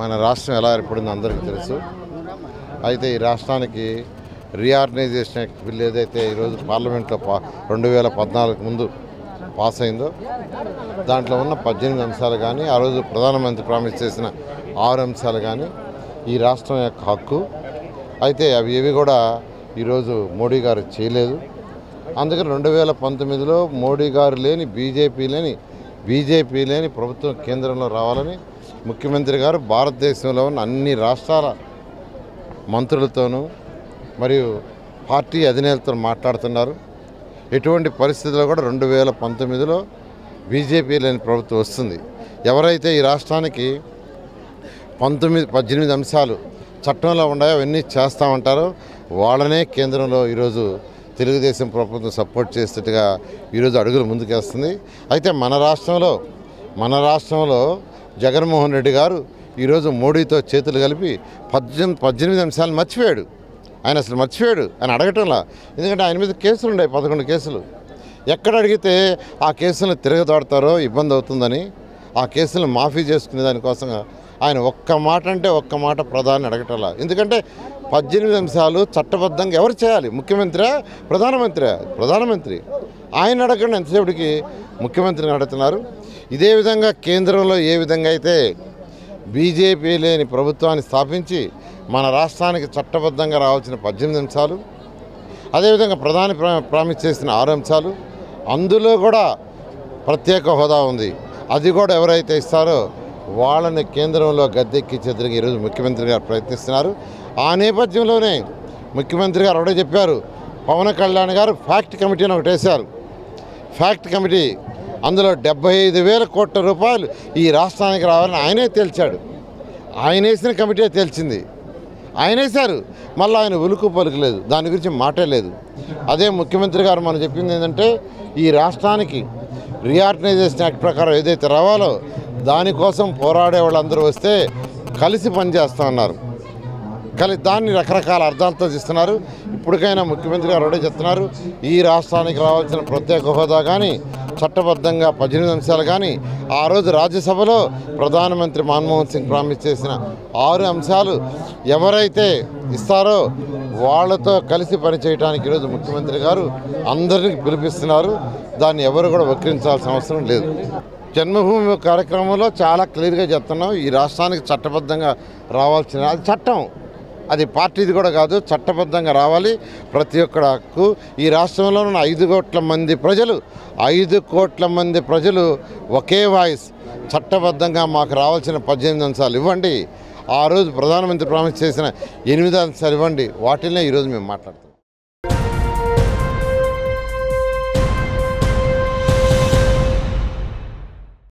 మన రాష్ట్రం ఎలా ఏర్పడిందో అందరికీ తెలుసు. అయితే ఈ రాష్ట్రానికి రీఆర్గనైజేషన్ యాక్ట్ బిల్ ఏదైతే ఈరోజు పార్లమెంట్లో పా రెండు వేల పద్నాలుగు ముందు పాస్ అయిందో దాంట్లో ఉన్న పద్దెనిమిది అంశాలు కానీ ఆ రోజు ప్రధానమంత్రి ప్రామిస్ చేసిన ఆరు అంశాలు కానీ ఈ రాష్ట్రం యొక్క హక్కు. అయితే అవి ఏవి కూడా ఈరోజు మోడీ గారు చేయలేదు. అందుకని రెండు వేల పంతొమ్మిదిలో మోడీ గారు లేని బీజేపీ లేని బీజేపీ లేని ప్రభుత్వం కేంద్రంలో రావాలని ముఖ్యమంత్రి గారు భారతదేశంలో ఉన్న అన్ని రాష్ట్రాల మంత్రులతోనూ మరియు పార్టీ అధినేతలతో మాట్లాడుతున్నారు. ఎటువంటి పరిస్థితుల్లో కూడా రెండు వేల పంతొమ్మిదిలో బీజేపీ లేని ప్రభుత్వం వస్తుంది. ఎవరైతే ఈ రాష్ట్రానికి పంతొమ్మిది పద్దెనిమిది అంశాలు చట్టంలో ఉన్నాయో అవన్నీ చేస్తామంటారో వాళ్ళనే కేంద్రంలో ఈరోజు తెలుగుదేశం ప్రభుత్వం సపోర్ట్ చేసేట్టుగా ఈరోజు అడుగులు ముందుకేస్తుంది. అయితే మన రాష్ట్రంలో మన రాష్ట్రంలో జగన్మోహన్ రెడ్డి గారు ఈరోజు మోడీతో చేతులు కలిపి పద్దెనిమిది పద్దెనిమిది అంశాలు మర్చిపోయాడు. ఆయన అసలు మర్చిపోయాడు. ఆయన అడగటంలా. ఎందుకంటే ఆయన మీద కేసులు ఉన్నాయి పదకొండు కేసులు. ఎక్కడ అడిగితే ఆ కేసులను తిరగదాడతారో ఇబ్బంది అవుతుందని ఆ కేసులను మాఫీ చేసుకునే దానికోసం ఆయన ఒక్క మాట అంటే ఒక్క మాట ప్రధాని అడగటంలా. ఎందుకంటే పద్దెనిమిది అంశాలు చట్టబద్ధంగా ఎవరు చేయాలి? ముఖ్యమంత్రి ప్రధానమంత్రి ప్రధానమంత్రి. ఆయన అడగండి ఎంతసేపటికి ముఖ్యమంత్రిని అడుగుతున్నారు? ఇదే విధంగా కేంద్రంలో ఏ విధంగా అయితే బీజేపీ లేని ప్రభుత్వాన్ని స్థాపించి మన రాష్ట్రానికి చట్టబద్ధంగా రావాల్సిన పద్దెనిమిది అంశాలు అదేవిధంగా ప్రధాని ప్రా- ప్రామిస్ చేసిన ఆరు అంశాలు అందులో కూడా ప్రత్యేక హోదా ఉంది. అది కూడా ఎవరైతే ఇస్తారో వాళ్ళని కేంద్రంలో గద్దెక్కించేందుకు ఈరోజు ముఖ్యమంత్రి గారు ప్రయత్నిస్తున్నారు. ఆ నేపథ్యంలోనే ముఖ్యమంత్రి గారు ఒకటే చెప్పారు పవన్ కళ్యాణ్ గారు ఫ్యాక్ట్ కమిటీని అని వేశారు ఫ్యాక్ట్ కమిటీ అందులో డెబ్బై ఐదు వేల కోట్ల రూపాయలు ఈ రాష్ట్రానికి రావాలని ఆయనే తేల్చాడు. ఆయన వేసిన కమిటీ తేల్చింది. ఆయన వేశారు. మళ్ళీ ఆయన ఉలుకు పలుకులేదు దాని గురించి మాటే లేదు. అదే ముఖ్యమంత్రి గారు మనం చెప్పింది ఏంటంటే ఈ రాష్ట్రానికి రీఆర్గనైజేషన్ యాక్ట్ ప్రకారం ఏదైతే రావాలో దానికోసం పోరాడే వాళ్ళందరూ వస్తే కలిసి పనిచేస్తామన్నారు కానీ దాన్ని రకరకాల అర్థాలతో ఇస్తున్నారు ఇప్పటికైనా ముఖ్యమంత్రి గారు చెప్తున్నారు. ఈ రాష్ట్రానికి రావాల్సిన ప్రత్యేక హోదా కానీ చట్టబద్ధంగా పద్దెనిమిది అంశాలు కానీ ఆ రోజు రాజ్యసభలో ప్రధానమంత్రి మన్మోహన్ సింగ్ ప్రామిస్ చేసిన ఆరు అంశాలు ఎవరైతే ఇస్తారో వాళ్ళతో కలిసి పనిచేయడానికి ఈరోజు ముఖ్యమంత్రి గారు అందరినీ పిలిపిస్తున్నారు. దాన్ని ఎవరు కూడా వక్రించాల్సిన అవసరం లేదు. జన్మభూమి కార్యక్రమంలో చాలా క్లియర్గా చెప్తున్నాం. ఈ రాష్ట్రానికి చట్టబద్ధంగా రావాల్సిన అది చట్టం అది పార్టీది కూడా కాదు చట్టబద్ధంగా రావాలి. ప్రతి ఒక్కరి హక్కు ఈ రాష్ట్రంలో ఉన్న ఐదు కోట్ల మంది ప్రజలు ఐదు కోట్ల మంది ప్రజలు ఒకే వాయిస్. చట్టబద్ధంగా మాకు రావాల్సిన పద్దెనిమిది అంశాలు ఇవ్వండి. ఆ రోజు ప్రధానమంత్రి ప్రామిస్ చేసిన ఎనిమిది అంశాలు ఇవ్వండి. వాటినే ఈరోజు మేము మాట్లాడుతాం